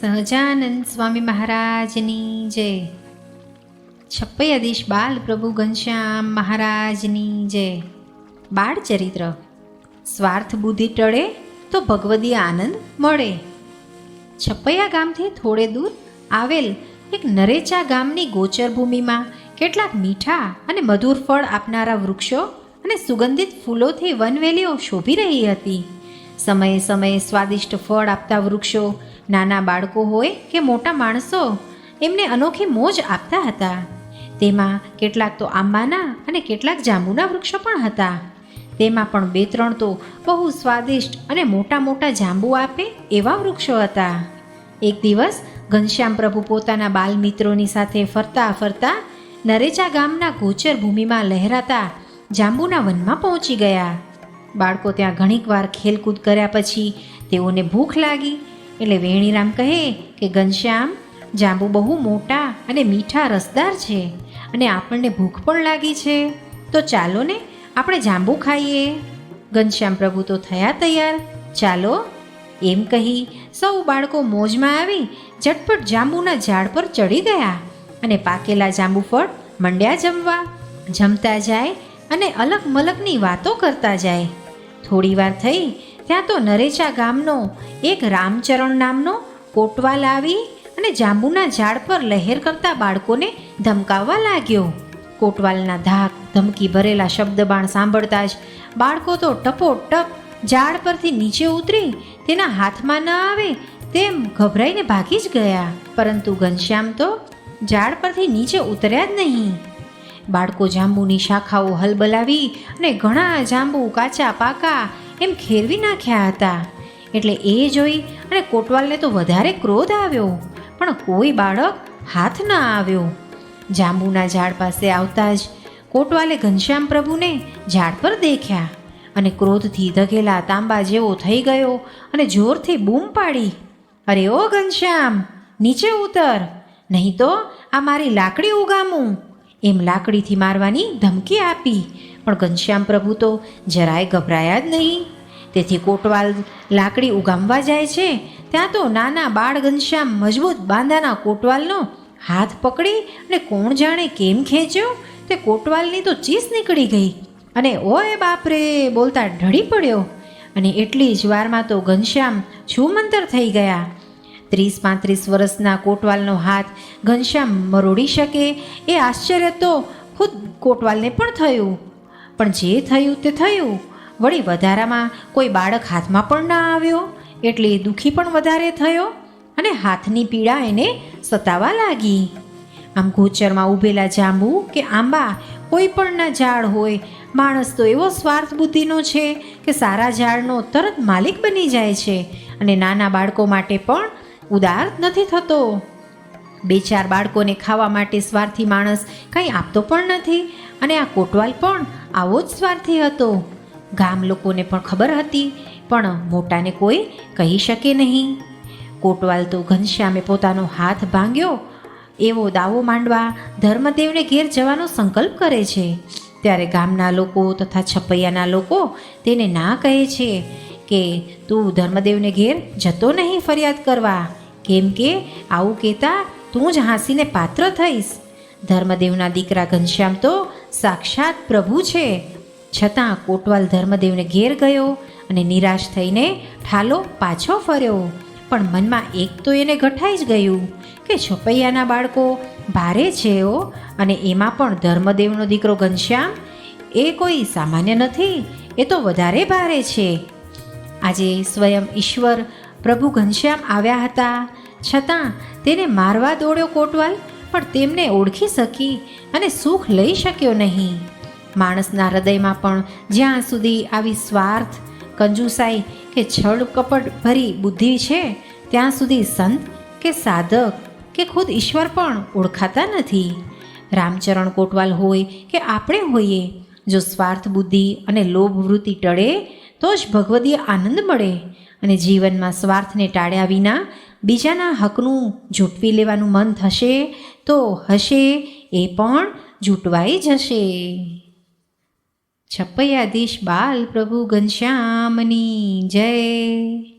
સહજાનંદ સ્વામી મહારાજની જય. છપ્પયાધીશ બાલ પ્રભુ ઘનશ્યામ મહારાજની જય. બાળ ચરિત્ર. સ્વાર્થ બુદ્ધિ ટળે તો ભગવદી આનંદ મળે. છપ્પયા ગામથી થોડે દૂર આવેલ એક નરેચા ગામની ગોચર ભૂમિમાં કેટલાક મીઠા અને મધુર ફળ આપનારા વૃક્ષો અને સુગંધિત ફૂલોથી વનવેલીઓ શોભી રહી હતી. સમયે સમયે સ્વાદિષ્ટ ફળ આપતા વૃક્ષો, નાના બાળકો હોય કે મોટા માણસો, એમને અનોખી મોજ આપતા હતા. તેમાં કેટલાક તો આંબાના અને કેટલાક જાંબુના વૃક્ષો પણ હતા. તેમાં પણ બે ત્રણ તો બહુ સ્વાદિષ્ટ અને મોટા મોટા જાંબુ આપે એવા વૃક્ષો હતા. એક દિવસ ઘનશ્યામ પ્રભુ પોતાના બાલ મિત્રોની સાથે ફરતા ફરતા નરેચા ગામના ગોચર ભૂમિમાં લહેરાતા જાંબુના વનમાં પહોંચી ગયા. બાળકો ત્યાં ઘણીક વાર ખેલકૂદ કર્યા પછી તેઓને ભૂખ લાગી. એટલે વેણીરામ કહે કે, ઘનશ્યામ, જાંબુ બહુ મોટા અને મીઠા રસદાર છે અને આપણને ભૂખ પણ લાગી છે. તો ચાલો ને આપણે જાંબુ ખાઈએ. ઘનશ્યામ પ્રભુ તો થયા તૈયાર. ચાલો, એમ કહી સૌ બાળકો મોજમાં આવી ઝટપટ જાંબુના ઝાડ પર ચડી ગયા અને પાકેલા જાંબુ ફળ મંડ્યા જમવા. જમતા જાય અને અલગ મલકની વાતો કરતા જાય. થોડી વાર થઈ, ત્યાં તો નરેચા ગામનો એક રામચરણ નામનો કોટવાલ આવી અને જાંબુના ઝાડ પર લહેર કરતા બાળકોને ધમકાવવા લાગ્યો. કોટવાલના ધાક, ધમકી ભરેલા શબ્દબાણ સાંભળતા જ બાળકો તો ટપો ટપ ઝાડ પરથી નીચે ઉતરી તેના હાથમાં ન આવે તેમ ગભરાઈને ભાગી જ ગયા. પરંતુ ઘનશ્યામ તો ઝાડ પરથી નીચે ઉતર્યા જ નહીં. બાળકો જાંબુની શાખાઓ હલબલાવી અને ઘણા જાંબુ કાચા પાકા એમ ખેરવી નાખ્યા હતા. એટલે એ જોઈ અને કોટવાલને તો વધારે ક્રોધ આવ્યો, પણ કોઈ બાળક હાથ ન આવ્યો. જાંબુના ઝાડ પાસે આવતા જ કોટવાલે ઘનશ્યામ પ્રભુને ઝાડ પર દેખ્યા અને ક્રોધથી ધગેલા તાંબા જેવો થઈ ગયો અને જોરથી બૂમ પાડી. અરે ઓ ઘનશ્યામ, નીચે ઉતર, નહીં તો આ મારી લાકડી ઉગામું. એમ લાકડીથી મારવાની ધમકી આપી. પણ ઘનશ્યામ પ્રભુ તો જરાય ગભરાયા જ નહીં. તેથી કોટવાલ લાકડી ઉગામવા જાય છે. ત્યાં તો નાના બાળ ઘનશ્યામ મજબૂત બાંધાના કોટવાલનો હાથ પકડી અને કોણ જાણે કેમ ખેંચ્યો? તે કોટવાલની તો ચીસ નીકળી ગઈ. અને ઓય બાપરે, બોલતા ઢળી પડ્યો. અને એટલી જ વારમાં તો ઘનશ્યામ છુમંતર થઈ ગયા. ત્રીસ પાંત્રીસ વર્ષના કોટવાલનો હાથ ઘનશ્યામ મરોડી શકે એ આશ્ચર્ય તો ખુદ કોટવાલને પણ થયું. પણ જે થયું તે થયું. વળી વધારામાં કોઈ બાળક હાથમાં પણ ના આવ્યો. એટલે દુઃખી પણ વધારે થયો અને હાથની પીડા એને સતાવા લાગી. આમ ગોચરમાં ઊભેલા જાંબુ કે આંબા કોઈ પણના ઝાડ હોય, માણસ તો એવો સ્વાર્થ બુદ્ધિનો છે કે સારા ઝાડનો તરત માલિક બની જાય છે અને નાના બાળકો માટે પણ ઉદાર નથી થતો. બે ચાર બાળકોને ખાવા માટે સ્વાર્થી માણસ કંઈ આપતો પણ નથી અને આ કોટવાલ પણ આવો જ સ્વાર્થી હતો. ગામ લોકોને પણ ખબર હતી, પણ મોટાને કોઈ કહી શકે નહીં. કોટવાલ તો ઘનશ્યામે પોતાનો હાથ ભાંગ્યો. એવો દાવો માંડવા ધર્મદેવને ઘેર જવાનો સંકલ્પ કરે છે. ત્યારે ગામના લોકો તથા છપૈયાના લોકો તેને ના કહે છે. કે તું ધર્મદેવને ઘેર જતો નહીં ફરિયાદ કરવા. કેમ કે આવું કહેતા તું જ હાંસીને પાત્ર થઈશ. ધર્મદેવના દીકરા ઘનશ્યામ તો સાક્ષાત પ્રભુ છે. છતાં કોટવાલ ધર્મદેવને ઘેર ગયો અને નિરાશ થઈને ઠાલો પાછો ફર્યો. પણ મનમાં એક તો એને ગઠાઈ જ ગયું કે છપૈયાના બાળકો ભારે છે ઓ અને એમાં પણ ધર્મદેવનો દીકરો ઘનશ્યામ એ કોઈ સામાન્ય નથી, એ તો વધારે ભારે છે. આજે સ્વયં ઈશ્વર પ્રભુ ઘનશ્યામ આવ્યા હતા. છતાં તેને મારવા દોડ્યો કોટવાલ, પણ તેમને ઓળખી શકી અને સુખ લઈ શક્યો નહીં. માણસના હૃદયમાં પણ જ્યાં સુધી આવી સ્વાર્થ કંજુસાઈ કે છળ કપટ ભરી બુદ્ધિ છે, ત્યાં સુધી સંત કે સાધક કે ખુદ ઈશ્વર પણ ઓળખાતા નથી. રામચરણ કોટવાલ હોય કે આપણે હોઈએ, જો સ્વાર્થ બુદ્ધિ અને લોભ વૃત્તિ ટળે તો જ ભગવદીય આનંદ મળે અને જીવનમાં સ્વાર્થને ટાળ્યા વિના બીજાના હકનું જૂટવી લેવાનું મન થશે તો હશે એ પણ જૂટવાઈ જશે. છપૈયાધીશ બાલ પ્રભુ ઘનશ્યામની જય.